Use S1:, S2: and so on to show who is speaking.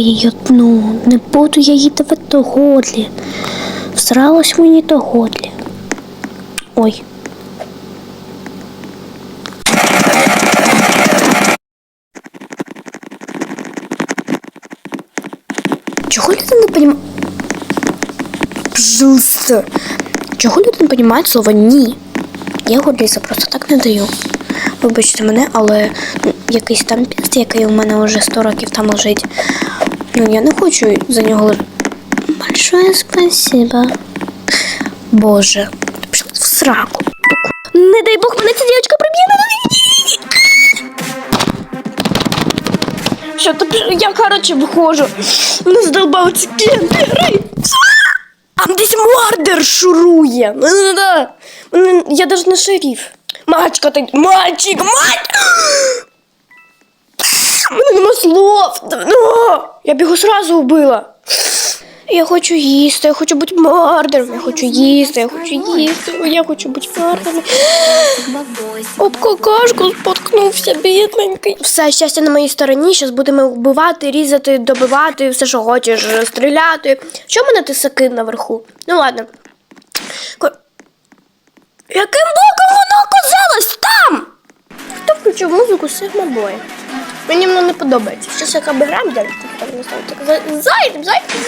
S1: її одну. Не буду я її давати до годлі. Всралась мені до годлі. Ой. Чого люди не понімають? Чого люди не розуміють слово ні? Я годліса просто так не даю. Вибачте мене, але якийсь там піст, який у мене вже 100 років там лежить. Ну, я не хочу за нього. Большое спасибо. Боже, пішла в сраку. Не дай Бог, мене ця дівчинка приб'є. Що то я короче виходжу. Не задолбав ці кемпери. А десь мордер шурує. Я навіть не шериф. Мачка ти. Мальчик, мать! Мене нема слов. Ну, я б його сразу вбила. Я хочу їсти, я хочу бути мордером, я хочу їсти, я хочу їсти, я хочу бути мордером. Об какашку споткнувся, бідненький. Все, щастя на моїй стороні. Зараз будемо вбивати, різати, добивати, все, що хочеш, стріляти. Що в мене тисаки наверху? Ну ладно. Яким боком вона оказалась там? Хто включив музику Sigma Boy? Мені воно не подобається. Щось як грам, я не знаю. Так, за- зайдемо, зайдемо.